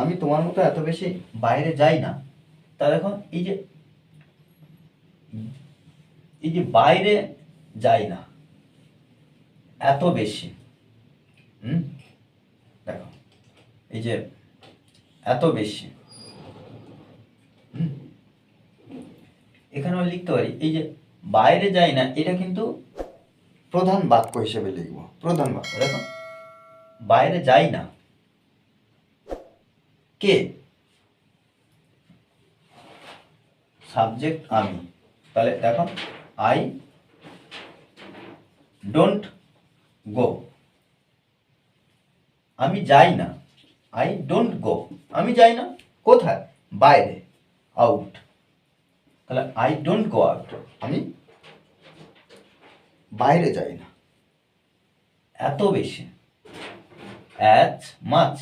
আমি তোমার মতো এত বেশি বাইরে যাই না। তা দেখো, এই যে এই যে বাইরে যাই না, এত বেশি, হুম? দেখো, এই যে এত বেশি এখানে আমি লিখতে পারি, এই যে বাইরে যাই না, এটা কিন্তু প্রধান বাক্য হিসেবে লিখব, প্রধান বাক্য, দেখো, বাইরে যাই না কে? সাবজেক্ট আমি। তাহলে দেখো আই ডোন্ট গো আমি যাই না। আই ডোন্ট গো আমি যাই না। কোথায়? বাইরে। আউট তাহলে আই ডোন্ট গো আউট আমি বাইরে যাই না। এত বেশি। অ্যাজ মাছ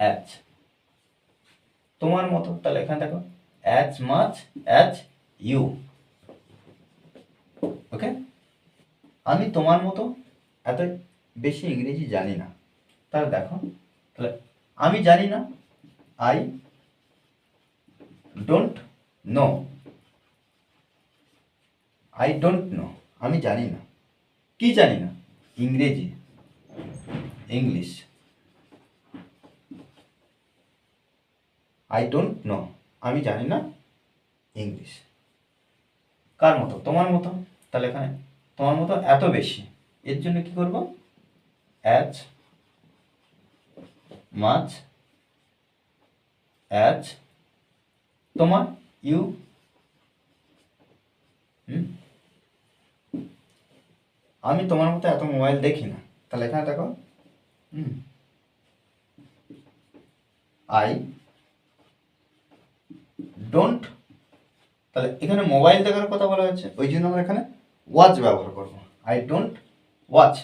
অ্যাজ তোমার মতো, তাহলে এখানে দেখো as much as you okay আমি তোমার মতো এত বেশি ইংরেজি জানি না। তাহলে দেখো, তাহলে আমি জানি না I don't know I don't know আমি জানি না। কি জানি না? ইংরেজি। ইংলিশ আই ডোন্ট নো আমি জানি না ইংলিশ কার মতো? তোমার মতো? তাহলে এখানে তোমার মতো এত বেশি। এর জন্য কি করব? অ্যাজ মাছ অ্যাজ তোমার ইউ আমি তোমার মতো এত মোবাইল দেখি না। তাহলে এখানে দেখো, হুম? আই ডোন্ট তাহলে এখানে মোবাইল দেখার কথা বলা হচ্ছে ওই জন্য আমরা এখানে ওয়াচ ব্যবহার করব। I don't watch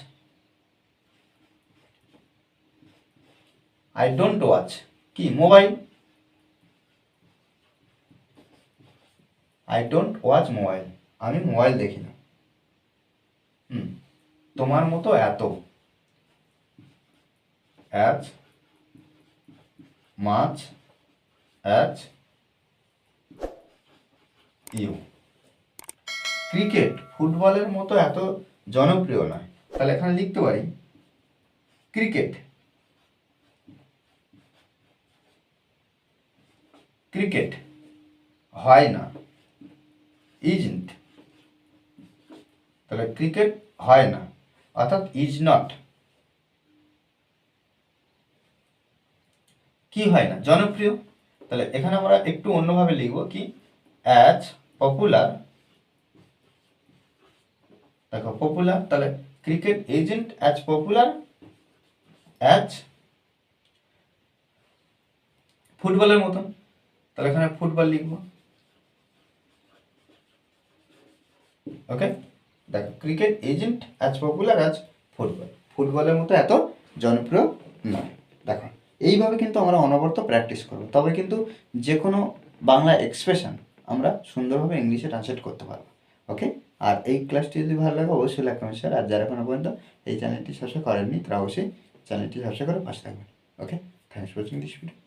I don't watch কি mobile I don't watch mobile আমি মোবাইল দেখি না। হুম, তোমার মতো এত। মাছ অ্যাজ ইউ। ক্রিকেট ফুটবলের মতো এত জনপ্রিয় নয়। তাহলে এখানে লিখতে পারি। ক্রিকেট। ক্রিকেট হয় না। ইজন্ট। তাহলে ক্রিকেট হয় না। অর্থাৎ ইজ নট। কি হয় না? জনপ্রিয়। তাহলে এখানে আমরা একটু অন্যভাবে লিখব কি, অ্যাজ পপুলার দেখো পপুলার তাহলে cricket isn't as popular as ফুটবলের মতন। তাহলে এখানে ফুটবল লিখব। ওকে দেখো cricket isn't as popular as football ফুটবলের মতো এত জনপ্রিয় নয়। দেখো, এইভাবে কিন্তু আমরা অনবরত প্র্যাকটিস করব। তবে কিন্তু যে কোনো বাংলা এক্সপ্রেশন আমরা সুন্দরভাবে ইংলিশে ট্রান্সলেট করতে পারব ওকে আর এই ক্লাসটি যদি ভালো লাগে, অবশ্যই লাইক কমেন্ট শেয়ার আর যারা এখনও পর্যন্ত এই চ্যানেলটি সাবস্ক্রাইব করেননি, তারা অবশ্যই চ্যানেলটি সাবস্ক্রাইব করে পাশে থাকবেন okay thanks for watching this video